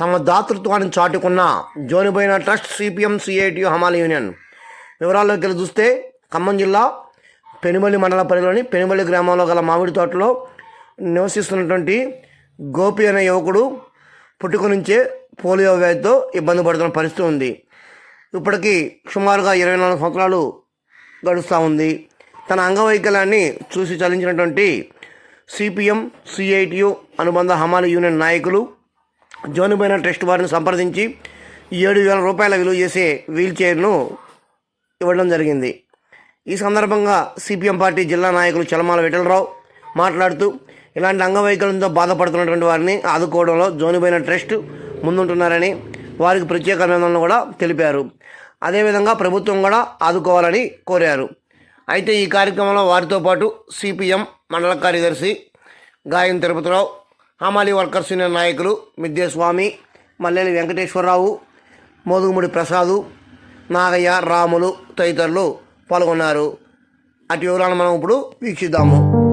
తమ దాతృత్వాన్ని చాటుకున్న జోనిబోయిన ట్రస్ట్ సిపిఎం సిఐటియు హమాల యూనియన్. వివరాల్లోకి వెళ్ళి చూస్తే ఖమ్మం జిల్లా పెనుమల్లి మండల పరిధిలోని పెనుమల్లి గ్రామంలో గల మామిడి తోటలో నివసిస్తున్నటువంటి గోపి అనే యువకుడు పుట్టుక నుంచే పోలియో వ్యాధితో ఇబ్బంది పడుతున్న పరిస్థితి ఉంది. ఇప్పటికీ సుమారుగా ఇరవై నాలుగు సంవత్సరాలు గడుస్తూ ఉంది. తన అంగవైకల్యాన్ని చూసి చలించినటువంటి సిపిఎం సిఐటియు అనుబంధ హమాలి యూనియన్ నాయకులు జోనిబైన ట్రస్ట్ వారిని సంప్రదించి ఏడు వేల రూపాయల విలువ చేసే వీల్ చైర్ను ఇవ్వడం జరిగింది. ఈ సందర్భంగా సిపిఎం పార్టీ జిల్లా నాయకులు చలమాల విఠలరావు మాట్లాడుతూ ఇలాంటి అంగవైకల్యంతో బాధపడుతున్నటువంటి వారిని ఆదుకోవడంలో జోనిబైన ట్రస్ట్ ముందుంటున్నారని వారికి ప్రత్యేక అభినందనలు కూడా తెలిపారు. అదేవిధంగా ప్రభుత్వం కూడా ఆదుకోవాలని కోరారు. అయితే ఈ కార్యక్రమంలో వారితో పాటు సిపిఎం మండల కార్యదర్శి గాయం తిరుపతిరావు హమాలి వర్కర్స్ యూనియన్ నాయకులు మిద్యస్వామి మల్లెలి వెంకటేశ్వరరావు మోదుగుముడి ప్రసాదు నాగయ్య రాములు తదితరులు పాల్గొన్నారు. అటు వివరాలను మనం ఇప్పుడు వీక్షిద్దాము.